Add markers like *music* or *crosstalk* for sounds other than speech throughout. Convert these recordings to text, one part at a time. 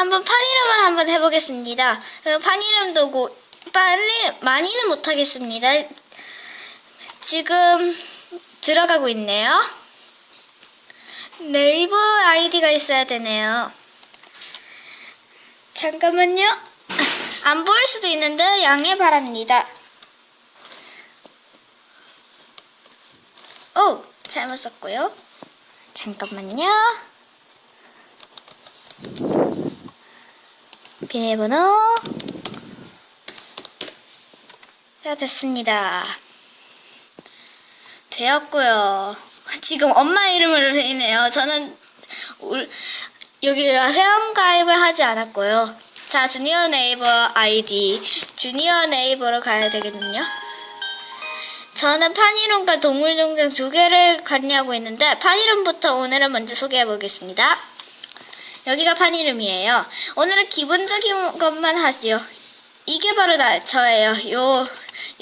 한번 판 이름을 한번 해보겠습니다. 그판 이름도 고, 빨리 많이는 못하겠습니다. 지금 들어가고 있네요. 네이버 아이디가 있어야 되네요. 잠깐만요. 안 보일 수도 있는데 양해 바랍니다. 오, 잘못 썼고요. 잠깐만요. 비밀번호. 자, 됐습니다. 되었고요. 지금 엄마 이름으로 돼 있네요. 저는 울- 여기 회원 가입을 하지 않았고요. 자, 주니어 네이버 아이디. 주니어 네이버로 가야 되거든요. 저는 판이론과 동물농장 두 개를 관리하고 있는데 판이론부터 오늘은 먼저 소개해 보겠습니다. 여기가 판 이름이에요. 오늘은 기본적인 것만 하지요. 이게 바로 나 저예요. 요,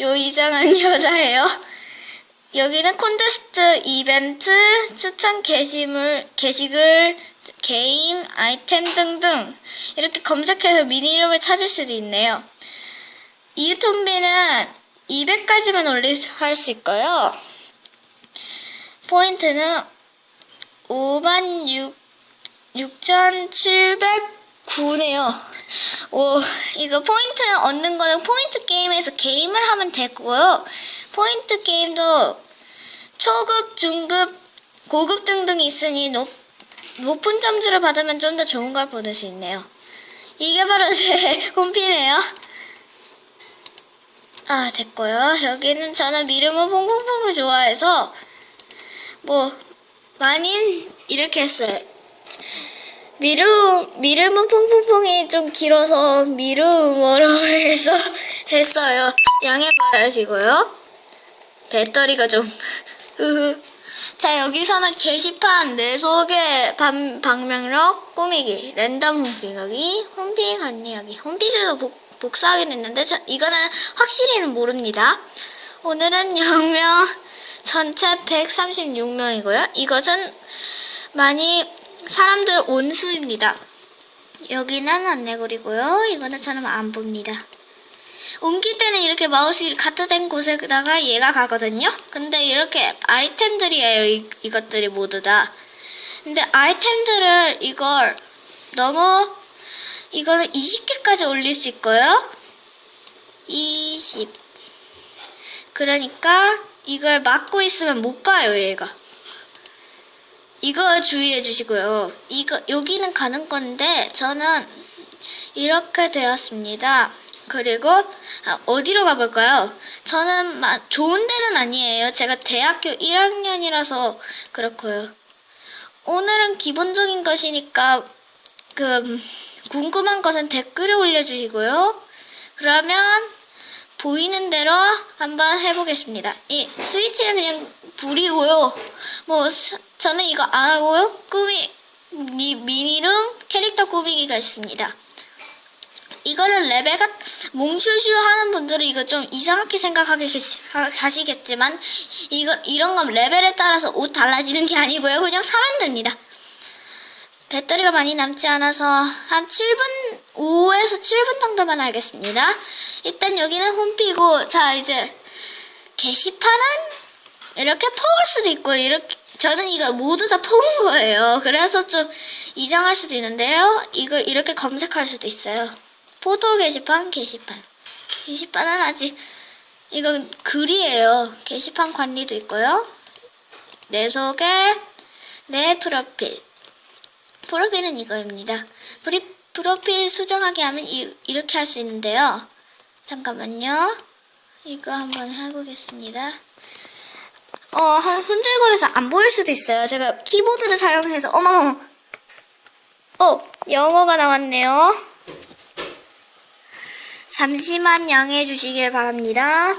요 이상한 *laughs* 여자예요. 여기는 콘테스트, 이벤트, 추천 게시물, 게시글, 게임, 아이템 등등 이렇게 검색해서 미니 이름을 찾을 수도 있네요. 이 유통비는 200까지만 올릴 수 있고요. 포인트는 5만 6, 6,709네요. 오, 이거 포인트 얻는 거는 포인트 게임에서 게임을 하면 되고요. 포인트 게임도 초급, 중급, 고급 등등 있으니 높, 높은 점수를 받으면 좀 더 좋은 걸 보낼 수 있네요. 이게 바로 *laughs* 제 홈피네요. 아, 됐고요. 여기는 저는 미르모 퐁퐁퐁을 좋아해서 뭐 많이 이렇게 했어요. 미르 미르모 퐁퐁퐁이 좀 길어서 미르모로 해서 했어요. 양해 바라시고요. 배터리가 좀. 자 여기서는 게시판 내 속의 방, 방명록 꾸미기 랜덤 홈피하기 홈피 관리하기 홈피즈도 복, 복사하긴 했는데 저, 이거는 확실히는 모릅니다. 오늘은 0명 전체 136명이고요. 이것은 많이 사람들 온수입니다. 여기는 안내글이고요. 이거는 저는 안 봅니다. 옮길 때는 이렇게 마우스 가트된 곳에다가 얘가 가거든요. 근데 이렇게 아이템들이에요. 이, 이것들이 모두 다. 근데 아이템들을 이걸 너무 이거는 20개까지 올릴 수 있고요. 20. 그러니까 이걸 막고 있으면 못 가요, 얘가. 이거 주의해 주시고요. 이거 여기는 가는 건데 저는 이렇게 되었습니다. 그리고 아, 어디로 가볼까요? 저는 마, 좋은 데는 아니에요. 제가 대학교 1학년이라서 그렇고요. 오늘은 기본적인 것이니까 그 궁금한 것은 댓글에 올려주시고요. 그러면 보이는 대로 한번 해보겠습니다. 이 스위치는 그냥 불이고요. 뭐 스- 저는 이거 안 하고요. 꾸미 미, 미니룸 캐릭터 꾸미기가 있습니다. 이거는 레벨가 몽슈슈 하는 분들은 이거 좀 이상하게 생각하시겠지만 이거 이런 건 레벨에 따라서 옷 달라지는 게 아니고요. 그냥 사면 됩니다. 배터리가 많이 남지 않아서 한 7분 5에서 7분 정도만 하겠습니다. 일단 여기는 홈피고 자 이제 게시판은 이렇게 퍼올 수도 있고 이렇게 저는 이거 모두 다 퍼온 거예요. 그래서 좀 이상할 수도 있는데요. 이거 이렇게 검색할 수도 있어요. 포토 게시판, 게시판. 게시판은 아직 이건 글이에요. 게시판 관리도 있고요. 내 소개, 내 프로필. 프로필은 이거입니다. 프리, 프로필 수정하게 하면 이, 이렇게 할 수 있는데요. 잠깐만요. 이거 한번 해보겠습니다. 어, 한- 흔들거려서 안 보일 수도 있어요. 제가 키보드를 사용해서, 어머머. 어, 영어가 나왔네요. 잠시만 양해해 주시길 바랍니다.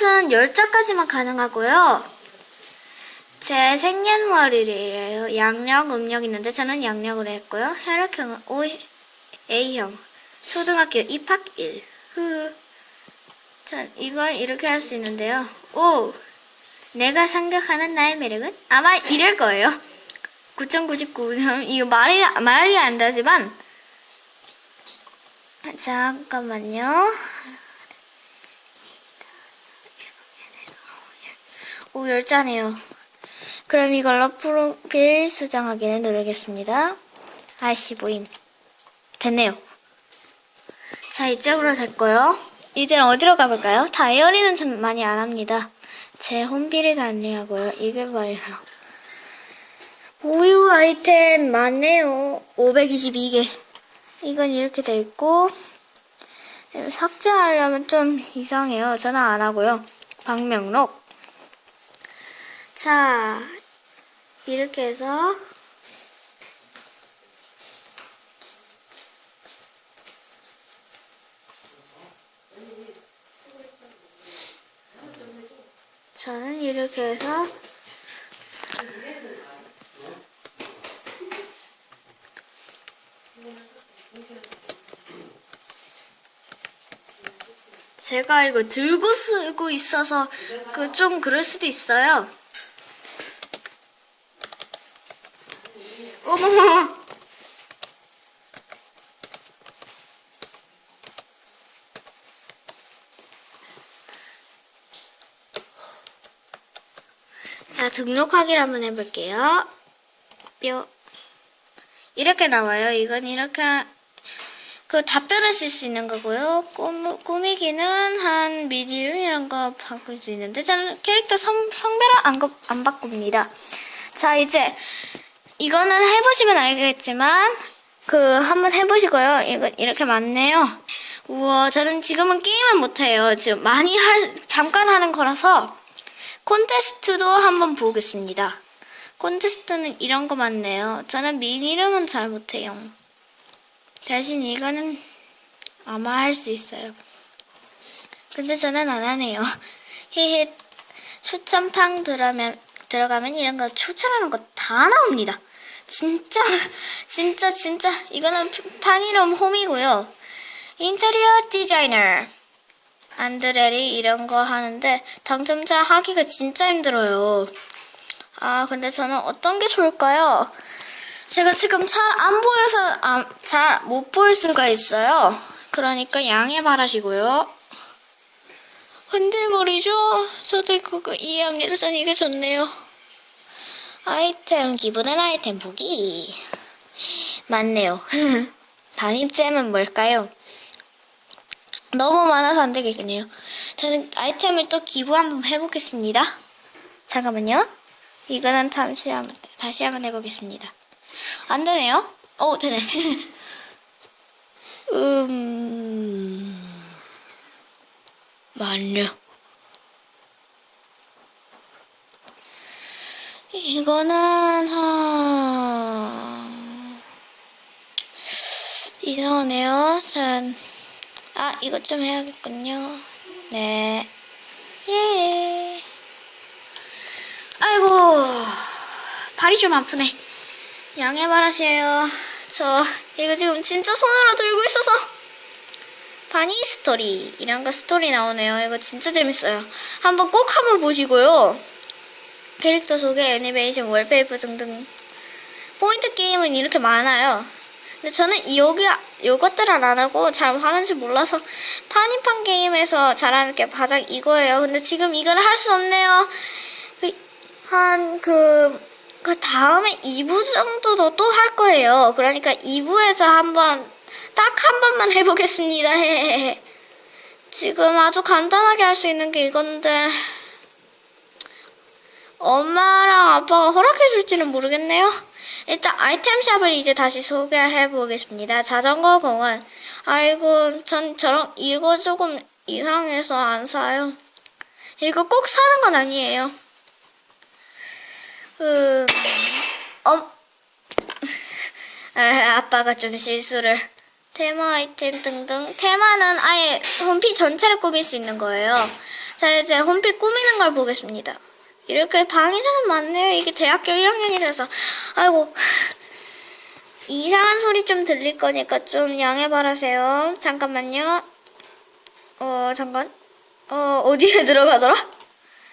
이것은 열자까지만 가능하고요. 제 생년월일이에요. 양력, 음력 있는데 저는 양력으로 했고요. 혈액형은 O, A형. 초등학교 입학 1. 흐. 전 이걸 이렇게 할 수 있는데요. 오! 내가 생각하는 나의 매력은? 아마 이럴 거예요. 9.99. 이거 말이, 말이 안 되지만. 잠깐만요. 오, 열자네요. 그럼 이걸로 프로필 수정 하기를 누르겠습니다. 아이씨, 모임. 됐네요. 자, 이쪽으로 됐고요. 이제는 어디로 가볼까요? 다이어리는 전 많이 안 합니다. 제 홈비를 달리하고요. 이게 뭐예요? 우유 아이템 많네요. 522개. 이건 이렇게 돼 있고, 삭제하려면 좀 이상해요. 저는 안 하고요. 방명록. 자, 이렇게 해서 저는 이렇게 해서 제가 이거 들고 쓰고 있어서 그 좀 그럴 수도 있어요. 어머. 자, 등록하기를 한번 해볼게요. 뼈. 이렇게 나와요. 이건 이렇게, 그 답변을 쓸 수 있는 거고요. 꾸미, 꾸미기는 한 미디움 이런 거 바꿀 수 있는데, 저는 캐릭터 성, 성별을 안, 거- 안 바꿉니다. 자, 이제, 이거는 해보시면 알겠지만, 그, 한번 해보시고요. 이거, 이렇게 많네요. 우와, 저는 지금은 게임을 못해요. 지금 많이 할, 잠깐 하는 거라서, 콘테스트도 한번 보겠습니다. 콘테스트는 이런 거 많네요. 저는 미니름은 잘 못해요. 대신 이거는 아마 할 수 있어요. 근데 저는 안 하네요. 헤헤. 추천팡 들어가면, 들어가면 이런 거 추천하는 거 다 나옵니다. 진짜, *laughs* 진짜, 진짜. 이거는 판 이름 홈이고요. 인테리어 디자이너. 안드레리 이런 거 하는데 당첨자 하기가 진짜 힘들어요. 아 근데 저는 어떤 게 좋을까요? 제가 지금 잘 안 보여서 아, 잘못 볼 수가 있어요. 그러니까 양해 바라시고요. 흔들거리죠? 저도 그거 이해합니다. 전 이게 좋네요. 아이템 기분은 아이템 보기 맞네요. *laughs* 단입잼은 뭘까요? 너무 많아서 안 되겠네요. 저는 아이템을 또 기부 한번 해보겠습니다. 잠깐만요. 이거는 잠시 한번, 다시 한번 해보겠습니다. 안 되네요? 오, 되네. *laughs* 음, 맞네. 이거는, 하... 이상하네요. 전, 아, 이것 좀 해야겠군요. 네. 예. 아이고, 발이 좀 아프네. 양해 바라세요. 저, 이거 지금 진짜 손으로 들고 있어서. 바니 스토리. 이런 거 스토리 나오네요. 이거 진짜 재밌어요. 한번 꼭 한번 보시고요. 캐릭터 소개, 애니메이션, 월페이퍼 등등. 포인트 게임은 이렇게 많아요. 근데 저는 이 여기 요것들은 안 하고 잘 하는지 몰라서 파니판 게임에서 잘하는 게 바닥 이거예요. 근데 지금 이걸 할 수 없네요. 한그 그 다음에 2부 정도도 또 할 거예요. 그러니까 2부에서 한번 딱 한 번만 해보겠습니다. *laughs* 지금 아주 간단하게 할 수 있는 게 이건데 엄마랑 아빠가 허락해 줄지는 모르겠네요. 일단 아이템샵을 이제 다시 소개해 보겠습니다. 자전거 공원. 아이고, 전 저런 이거 조금 이상해서 안 사요. 이거 꼭 사는 건 아니에요. 음, 엄, *laughs* 아, 아빠가 좀 실수를. 테마 아이템 등등. 테마는 아예 홈피 전체를 꾸밀 수 있는 거예요. 자, 이제 홈피 꾸미는 걸 보겠습니다. 이렇게 방이 참 많네요. 이게 대학교 1학년이라서. 아이고. 이상한 소리 좀 들릴 거니까 좀 양해 바라세요. 잠깐만요. 어, 잠깐. 어, 어디에 *laughs* 들어가더라?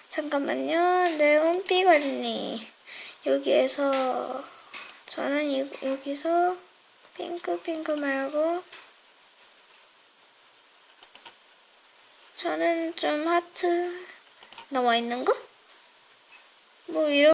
잠깐만요. 내 홈피 관리. 여기에서, 저는 이, 여기서, 핑크, 핑크 말고, 저는 좀 하트 나와 있는 거? 뭐, 이런